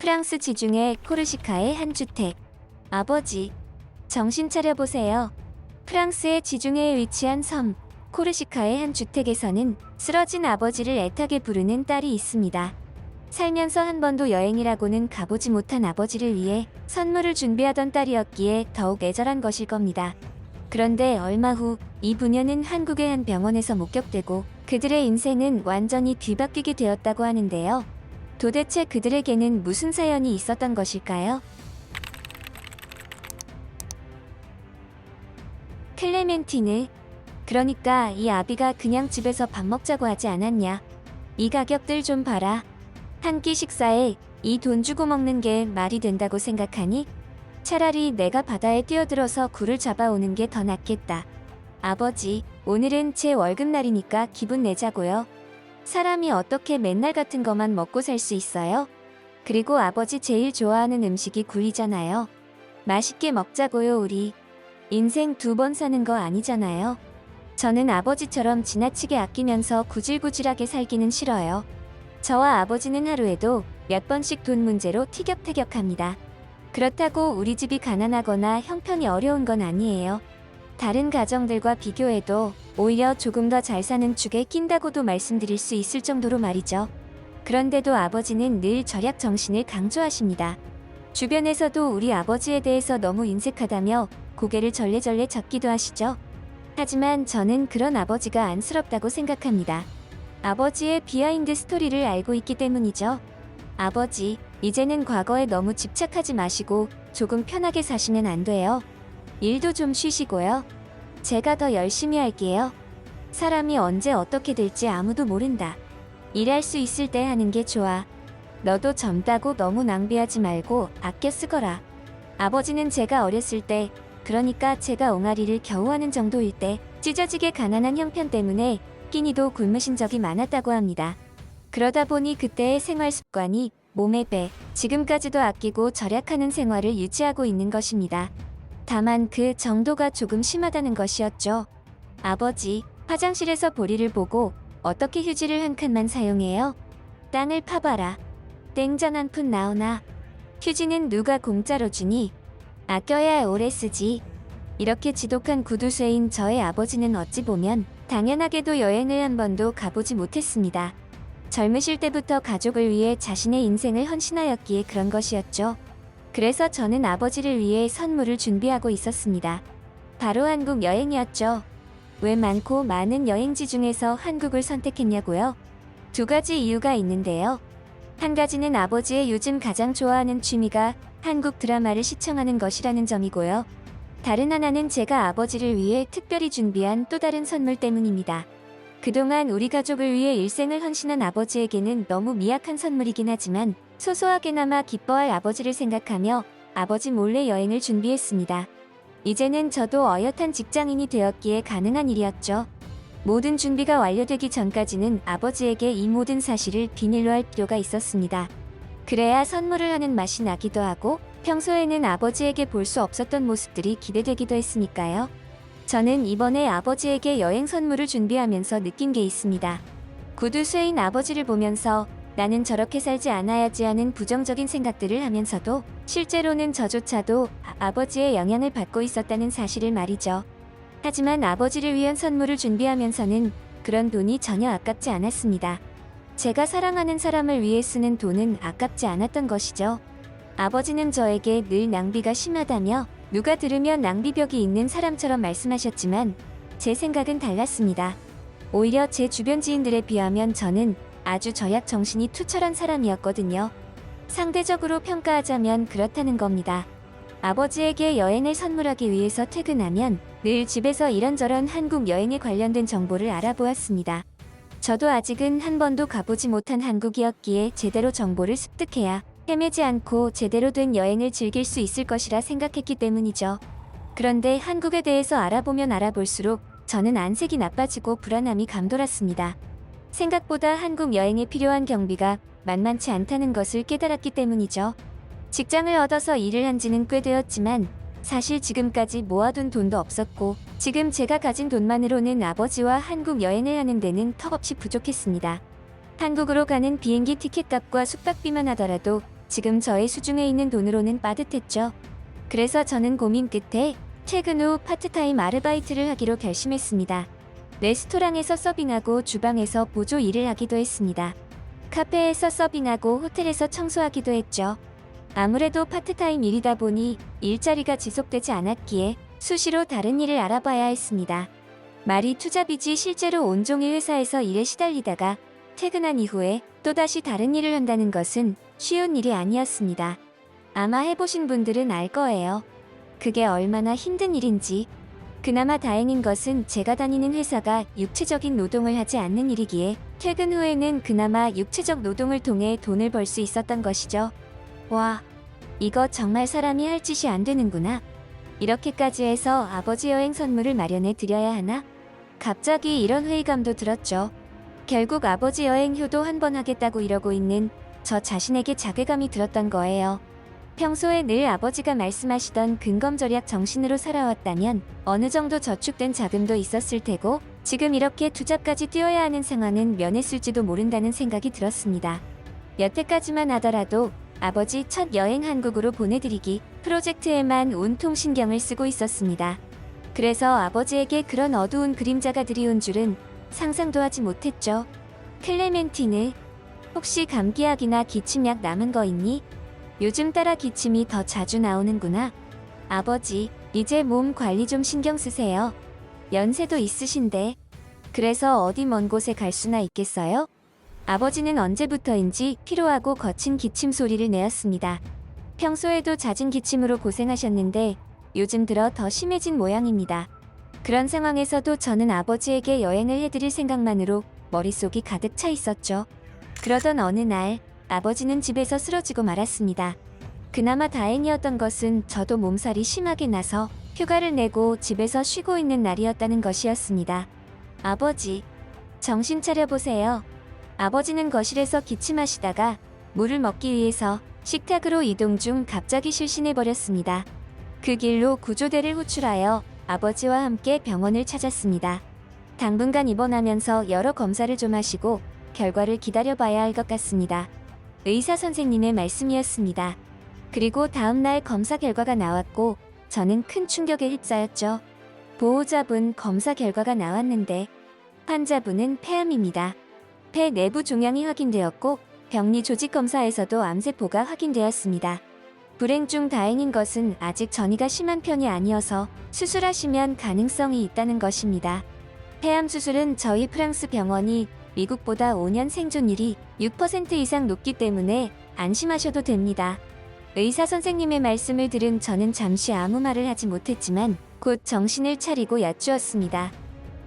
프랑스 지중해 코르시카의 한 주택. 아버지, 정신 차려 보세요. 프랑스의 지중해에 위치한 섬 코르시카의 한 주택에서는 쓰러진 아버지를 애타게 부르는 딸이 있습니다. 살면서 한 번도 여행이라고는 가보지 못한 아버지를 위해 선물을 준비하던 딸이었기에 더욱 애절한 것일 겁니다. 그런데 얼마 후 이 부녀는 한국의 한 병원에서 목격되고 그들의 인생은 완전히 뒤바뀌게 되었다고 하는데요. 도대체 그들에게는 무슨 사연이 있었던 것일까요? 클레멘티느. 그러니까 이 아비가 그냥 집에서 밥 먹자고 하지 않았냐. 이 가격들 좀 봐라. 한 끼 식사에 이 돈 주고 먹는 게 말이 된다고 생각하니? 차라리 내가 바다에 뛰어들어서 굴을 잡아오는 게 더 낫겠다. 아버지, 오늘은 제 월급날이니까 기분 내자고요. 사람이 어떻게 맨날 같은 것만 먹고 살 수 있어요? 그리고 아버지 제일 좋아하는 음식이 굴이잖아요. 맛있게 먹자고요, 우리. 인생 두 번 사는 거 아니잖아요. 저는 아버지처럼 지나치게 아끼면서 구질구질하게 살기는 싫어요. 저와 아버지는 하루에도 몇 번씩 돈 문제로 티격태격합니다. 그렇다고 우리 집이 가난하거나 형편이 어려운 건 아니에요. 다른 가정들과 비교해도 오히려 조금 더 잘 사는 축에 낀다고도 말씀드릴 수 있을 정도로 말이죠. 그런데도 아버지는 늘 절약 정신을 강조하십니다. 주변에서도 우리 아버지에 대해서 너무 인색하다며 고개를 절레절레 젓기도 하시죠. 하지만 저는 그런 아버지가 안쓰럽다고 생각합니다. 아버지의 비하인드 스토리를 알고 있기 때문이죠. 아버지, 이제는 과거에 너무 집착하지 마시고 조금 편하게 사시면 안 돼요. 일도 좀 쉬시고요. 제가 더 열심히 할게요. 사람이 언제 어떻게 될지 아무도 모른다. 일할 수 있을 때 하는 게 좋아. 너도 젊다고 너무 낭비하지 말고 아껴 쓰거라. 아버지는 제가 어렸을 때, 그러니까 제가 옹알이를 겨우 하는 정도일 때, 찢어지게 가난한 형편 때문에 끼니도 굶으신 적이 많았다고 합니다. 그러다 보니 그때의 생활 습관이 몸에 배, 지금까지도 아끼고 절약하는 생활을 유지하고 있는 것입니다. 다만 그 정도가 조금 심하다는 것이었죠. 아버지, 화장실에서 보리를 보고 어떻게 휴지를 한 칸만 사용해요? 땅을 파봐라. 땡전 한 푼 나오나? 휴지는 누가 공짜로 주니? 아껴야 오래 쓰지. 이렇게 지독한 구두쇠인 저의 아버지는 어찌 보면 당연하게도 여행을 한 번도 가보지 못했습니다. 젊으실 때부터 가족을 위해 자신의 인생을 헌신하였기에 그런 것이었죠. 그래서 저는 아버지를 위해 선물을 준비하고 있었습니다. 바로 한국 여행이었죠. 왜 많고 많은 여행지 중에서 한국을 선택했냐고요? 두 가지 이유가 있는데요. 한 가지는 아버지의 요즘 가장 좋아하는 취미가 한국 드라마를 시청하는 것이라는 점이고요. 다른 하나는 제가 아버지를 위해 특별히 준비한 또 다른 선물 때문입니다. 그동안 우리 가족을 위해 일생을 헌신한 아버지에게는 너무 미약한 선물이긴 하지만 소소하게나마 기뻐할 아버지를 생각하며 아버지 몰래 여행을 준비했습니다. 이제는 저도 어엿한 직장인이 되었기에 가능한 일이었죠. 모든 준비가 완료되기 전까지는 아버지에게 이 모든 사실을 비밀로 할 필요가 있었습니다. 그래야 선물을 하는 맛이 나기도 하고 평소에는 아버지에게 볼 수 없었던 모습들이 기대되기도 했으니까요. 저는 이번에 아버지에게 여행 선물을 준비하면서 느낀 게 있습니다. 구두쇠인 아버지를 보면서 나는 저렇게 살지 않아야지 하는 부정적인 생각들을 하면서도 실제로는 저조차도 아- 아버지의 영향을 받고 있었다는 사실을 말이죠. 하지만 아버지를 위한 선물을 준비하면서는 그런 돈이 전혀 아깝지 않았습니다. 제가 사랑하는 사람을 위해 쓰는 돈은 아깝지 않았던 것이죠. 아버지는 저에게 늘 낭비가 심하다며 누가 들으면 낭비벽이 있는 사람처럼 말씀하셨지만 제 생각은 달랐습니다. 오히려 제 주변 지인들에 비하면 저는 아주 저약 정신이 투철한 사람이었거든요. 상대적으로 평가하자면 그렇다는 겁니다. 아버지에게 여행을 선물하기 위해서 퇴근하면 늘 집에서 이런저런 한국 여행에 관련된 정보를 알아보았습니다. 저도 아직은 한 번도 가보지 못한 한국이었기에 제대로 정보를 습득해야 헤매지 않고 제대로 된 여행을 즐길 수 있을 것이라 생각했기 때문이죠. 그런데 한국에 대해서 알아보면 알아볼수록 저는 안색이 나빠지고 불안함이 감돌았습니다. 생각보다 한국 여행에 필요한 경비가 만만치 않다는 것을 깨달았기 때문이죠. 직장을 얻어서 일을 한 지는 꽤 되었지만 사실 지금까지 모아둔 돈도 없었고 지금 제가 가진 돈만으로는 아버지와 한국 여행을 하는 데는 턱없이 부족했습니다. 한국으로 가는 비행기 티켓값과 숙박비만 하더라도 지금 저의 수중에 있는 돈으로는 빠듯했죠. 그래서 저는 고민 끝에 퇴근 후 파트타임 아르바이트를 하기로 결심했습니다. 레스토랑에서 서빙하고 주방에서 보조 일을 하기도 했습니다. 카페에서 서빙하고 호텔에서 청소하기도 했죠. 아무래도 파트타임 일이다 보니 일자리가 지속되지 않았기에 수시로 다른 일을 알아봐야 했습니다. 말이 투잡이지 실제로 온종일 회사에서 일에 시달리다가 퇴근한 이후에 또다시 다른 일을 한다는 것은 쉬운 일이 아니었습니다. 아마 해보신 분들은 알 거예요. 그게 얼마나 힘든 일인지. 그나마 다행인 것은 제가 다니는 회사가 육체적인 노동을 하지 않는 일이기에 퇴근 후에는 그나마 육체적 노동을 통해 돈을 벌 수 있었던 것이죠. 와, 이거 정말 사람이 할 짓이 안 되는구나. 이렇게까지 해서 아버지 여행 선물을 마련해 드려야 하나? 갑자기 이런 회의감도 들었죠. 결국 아버지 여행 효도 한 번 하겠다고 이러고 있는 저 자신에게 자괴감이 들었던 거예요. 평소에 늘 아버지가 말씀하시던 근검절약 정신으로 살아왔다면 어느 정도 저축된 자금도 있었을 테고 지금 이렇게 투잡까지 뛰어야 하는 상황은 면했을지도 모른다는 생각이 들었습니다. 여태까지만 하더라도 아버지 첫 여행 한국으로 보내드리기 프로젝트에만 온통 신경을 쓰고 있었습니다. 그래서 아버지에게 그런 어두운 그림자가 드리운 줄은 상상도 하지 못했죠. 클레멘티느, 혹시 감기약이나 기침약 남은 거 있니? 요즘 따라 기침이 더 자주 나오는구나. 아버지, 이제 몸 관리 좀 신경 쓰세요. 연세도 있으신데. 그래서 어디 먼 곳에 갈 수나 있겠어요? 아버지는 언제부터인지 피로하고 거친 기침 소리를 내었습니다. 평소에도 잦은 기침으로 고생하셨는데 요즘 들어 더 심해진 모양입니다. 그런 상황에서도 저는 아버지에게 여행을 해드릴 생각만으로 머릿속이 가득 차 있었죠. 그러던 어느 날 아버지는 집에서 쓰러지고 말았습니다. 그나마 다행이었던 것은 저도 몸살이 심하게 나서 휴가를 내고 집에서 쉬고 있는 날이었다는 것이었습니다. 아버지, 정신 차려보세요. 아버지는 거실에서 기침하시다가 물을 먹기 위해서 식탁으로 이동 중 갑자기 실신해버렸습니다. 그 길로 구조대를 호출하여 아버지와 함께 병원을 찾았습니다. 당분간 입원하면서 여러 검사를 좀 하시고 결과를 기다려봐야 할 것 같습니다. 의사 선생님의 말씀이었습니다. 그리고 다음날 검사 결과가 나왔고 저는 큰 충격에 휩싸였죠. 보호자분 검사 결과가 나왔는데 환자분은 폐암입니다. 폐 내부 종양이 확인되었고 병리 조직 검사에서도 암세포가 확인되었습니다. 불행 중 다행인 것은 아직 전이가 심한 편이 아니어서 수술하시면 가능성이 있다는 것입니다. 폐암 수술은 저희 프랑스 병원이 미국보다 5년 생존율이 6% 이상 높기 때문에 안심하셔도 됩니다. 의사 선생님의 말씀을 들은 저는 잠시 아무 말을 하지 못했지만 곧 정신을 차리고 여쭈었습니다.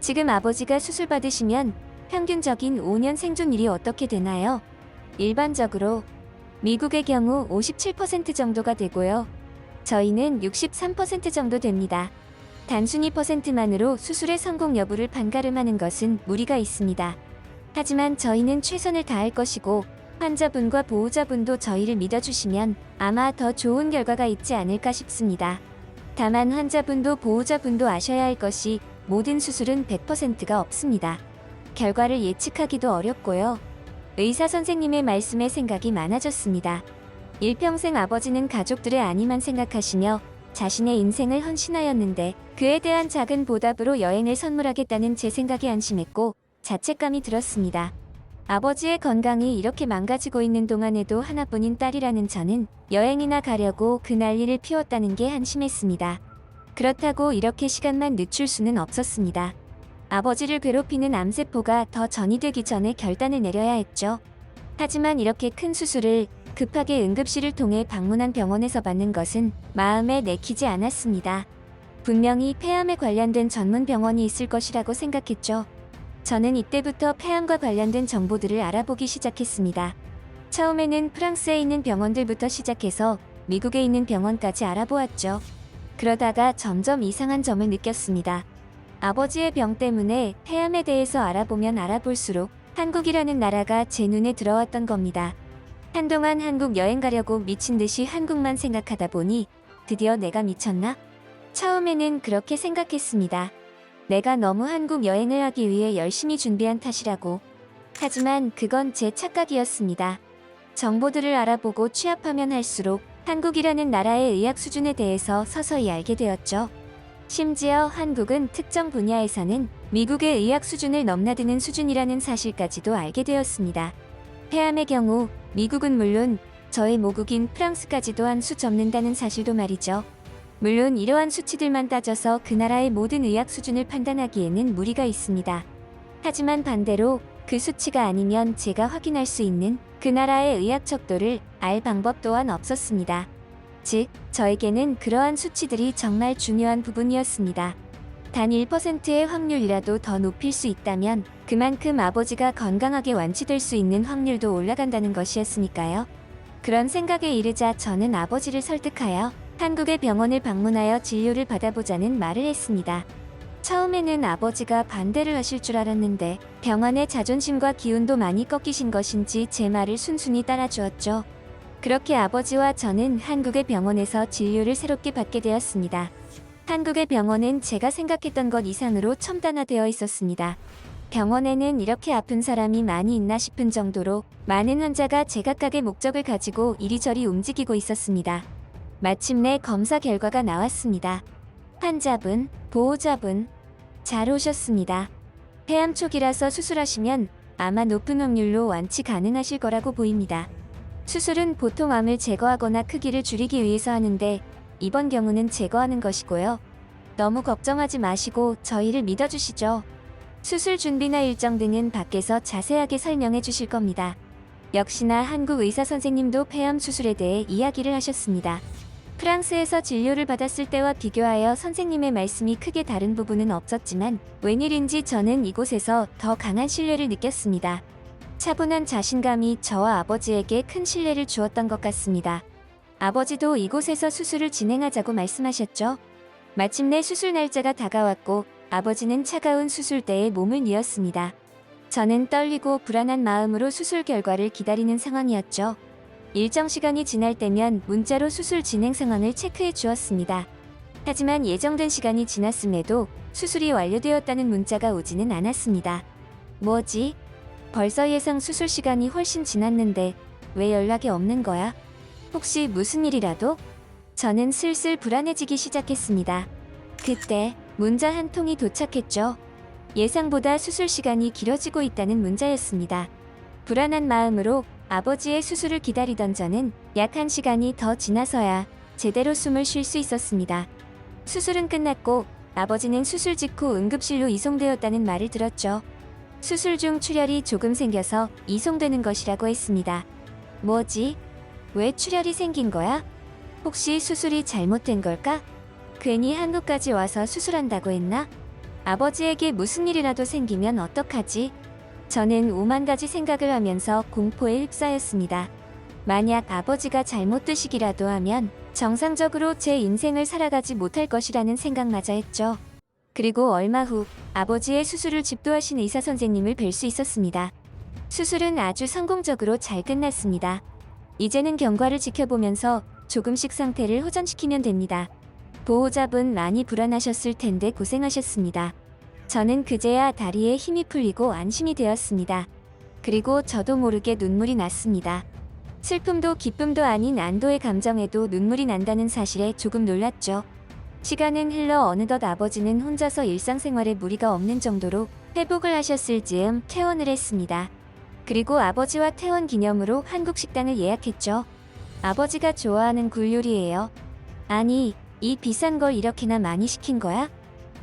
지금 아버지가 수술 받으시면 평균적인 5년 생존율이 어떻게 되나요? 일반적으로 미국의 경우 57% 정도가 되고요. 저희는 63% 정도 됩니다. 단순히 퍼센트만으로 수술의 성공 여부를 판가름하는 것은 무리가 있습니다. 하지만 저희는 최선을 다할 것이고 환자분과 보호자분도 저희를 믿어주시면 아마 더 좋은 결과가 있지 않을까 싶습니다. 다만 환자분도 보호자분도 아셔야 할 것이 모든 수술은 100%가 없습니다. 결과를 예측하기도 어렵고요. 의사 선생님의 말씀에 생각이 많아졌습니다. 일평생 아버지는 가족들의 안위만 생각하시며 자신의 인생을 헌신하였는데 그에 대한 작은 보답으로 여행을 선물하겠다는 제 생각에 안심했고 자책감이 들었습니다. 아버지의 건강이 이렇게 망가지고 있는 동안에도 하나뿐인 딸이라는 저는 여행이나 가려고 그 난리를 피웠다는 게 한심했습니다. 그렇다고 이렇게 시간만 늦출 수는 없었습니다. 아버지를 괴롭히는 암세포가 더 전이되기 전에 결단을 내려야 했죠. 하지만 이렇게 큰 수술을 급하게 응급실을 통해 방문한 병원에서 받는 것은 마음에 내키지 않았습니다. 분명히 폐암에 관련된 전문 병원이 있을 것이라고 생각했죠. 저는 이때부터 폐암과 관련된 정보들을 알아보기 시작했습니다. 처음에는 프랑스에 있는 병원들부터 시작해서 미국에 있는 병원까지 알아보았죠. 그러다가 점점 이상한 점을 느꼈습니다. 아버지의 병 때문에 폐암에 대해서 알아보면 알아볼수록 한국이라는 나라가 제 눈에 들어왔던 겁니다. 한동안 한국 여행 가려고 미친 듯이 한국만 생각하다 보니 드디어 내가 미쳤나? 처음에는 그렇게 생각했습니다. 내가 너무 한국 여행을 하기 위해 열심히 준비한 탓이라고. 하지만 그건 제 착각이었습니다. 정보들을 알아보고 취합하면 할수록 한국이라는 나라의 의학 수준에 대해서 서서히 알게 되었죠. 심지어 한국은 특정 분야에서는 미국의 의학 수준을 넘나드는 수준이라는 사실까지도 알게 되었습니다. 폐암의 경우 미국은 물론 저의 모국인 프랑스까지도 한 수 접는다는 사실도 말이죠. 물론 이러한 수치들만 따져서 그 나라의 모든 의학 수준을 판단하기에는 무리가 있습니다. 하지만 반대로 그 수치가 아니면 제가 확인할 수 있는 그 나라의 의학 척도를 알 방법 또한 없었습니다. 즉, 저에게는 그러한 수치들이 정말 중요한 부분이었습니다. 단 1%의 확률이라도 더 높일 수 있다면 그만큼 아버지가 건강하게 완치될 수 있는 확률도 올라간다는 것이었으니까요. 그런 생각에 이르자 저는 아버지를 설득하여 한국의 병원을 방문하여 진료를 받아보자는 말을 했습니다. 처음에는 아버지가 반대를 하실 줄 알았는데 병원의 자존심과 기운도 많이 꺾이신 것인지 제 말을 순순히 따라주었죠. 그렇게 아버지와 저는 한국의 병원에서 진료를 새롭게 받게 되었습니다. 한국의 병원은 제가 생각했던 것 이상으로 첨단화되어 있었습니다. 병원에는 이렇게 아픈 사람이 많이 있나 싶은 정도로 많은 환자가 제각각의 목적을 가지고 이리저리 움직이고 있었습니다. 마침내 검사 결과가 나왔습니다. 환자분, 보호자분, 잘 오셨습니다. 폐암 초기라서 수술하시면 아마 높은 확률로 완치 가능하실 거라고 보입니다. 수술은 보통 암을 제거하거나 크기를 줄이기 위해서 하는데 이번 경우는 제거하는 것이고요. 너무 걱정하지 마시고 저희를 믿어주시죠. 수술 준비나 일정 등은 밖에서 자세하게 설명해 주실 겁니다. 역시나 한국 의사 선생님도 폐암 수술에 대해 이야기를 하셨습니다. 프랑스에서 진료를 받았을 때와 비교하여 선생님의 말씀이 크게 다른 부분은 없었지만 웬일인지 저는 이곳에서 더 강한 신뢰를 느꼈습니다. 차분한 자신감이 저와 아버지에게 큰 신뢰를 주었던 것 같습니다. 아버지도 이곳에서 수술을 진행하자고 말씀하셨죠. 마침내 수술 날짜가 다가왔고 아버지는 차가운 수술대에 몸을 뉘었습니다. 저는 떨리고 불안한 마음으로 수술 결과를 기다리는 상황이었죠. 일정 시간이 지날 때면 문자로 수술 진행 상황을 체크해 주었습니다. 하지만 예정된 시간이 지났음에도 수술이 완료되었다는 문자가 오지는 않았습니다. 뭐지? 벌써 예상 수술 시간이 훨씬 지났는데 왜 연락이 없는 거야? 혹시 무슨 일이라도? 저는 슬슬 불안해지기 시작했습니다. 그때 문자 한 통이 도착했죠. 예상보다 수술 시간이 길어지고 있다는 문자였습니다. 불안한 마음으로 아버지의 수술을 기다리던 저는 약 한 시간이 더 지나서야 제대로 숨을 쉴 수 있었습니다. 수술은 끝났고 아버지는 수술 직후 응급실로 이송되었다는 말을 들었죠. 수술 중 출혈이 조금 생겨서 이송되는 것이라고 했습니다. 뭐지? 왜 출혈이 생긴 거야? 혹시 수술이 잘못된 걸까? 괜히 한국까지 와서 수술한다고 했나? 아버지에게 무슨 일이라도 생기면 어떡하지? 저는 오만 가지 생각을 하면서 공포에 휩싸였습니다. 만약 아버지가 잘못 드시기라도 하면 정상적으로 제 인생을 살아가지 못할 것이라는 생각마저 했죠. 그리고 얼마 후 아버지의 수술을 집도하신 의사 선생님을 뵐 수 있었습니다. 수술은 아주 성공적으로 잘 끝났습니다. 이제는 경과를 지켜보면서 조금씩 상태를 호전시키면 됩니다. 보호자분 많이 불안하셨을 텐데 고생하셨습니다. 저는 그제야 다리에 힘이 풀리고 안심이 되었습니다. 그리고 저도 모르게 눈물이 났습니다. 슬픔도 기쁨도 아닌 안도의 감정에도 눈물이 난다는 사실에 조금 놀랐죠. 시간은 흘러 어느덧 아버지는 혼자서 일상생활에 무리가 없는 정도로 회복을 하셨을 즈음 퇴원을 했습니다. 그리고 아버지와 퇴원 기념으로 한국 식당을 예약했죠. 아버지가 좋아하는 굴 요리예요. 아니, 이 비싼 걸 이렇게나 많이 시킨 거야?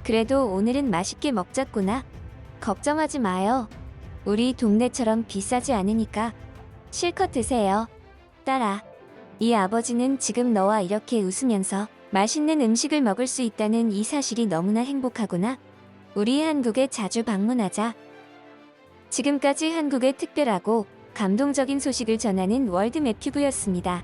그래도 오늘은 맛있게 먹자꾸나. 걱정하지 마요. 우리 동네처럼 비싸지 않으니까 실컷 드세요. 딸아, 이 아버지는 지금 너와 이렇게 웃으면서 맛있는 음식을 먹을 수 있다는 이 사실이 너무나 행복하구나. 우리 한국에 자주 방문하자. 지금까지 한국의 특별하고 감동적인 소식을 전하는 월드맵큐브였습니다.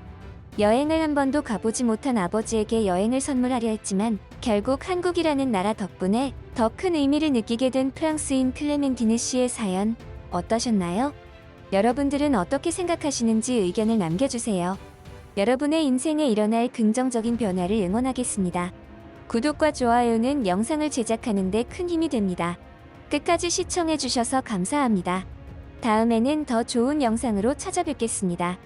여행을 한 번도 가보지 못한 아버지에게 여행을 선물하려 했지만 결국 한국이라는 나라 덕분에 더 큰 의미를 느끼게 된 프랑스인 클레멘티네 씨의 사연 어떠셨나요? 여러분들은 어떻게 생각하시는지 의견을 남겨주세요. 여러분의 인생에 일어날 긍정적인 변화를 응원하겠습니다. 구독과 좋아요는 영상을 제작하는 데 큰 힘이 됩니다. 끝까지 시청해주셔서 감사합니다. 다음에는 더 좋은 영상으로 찾아뵙겠습니다.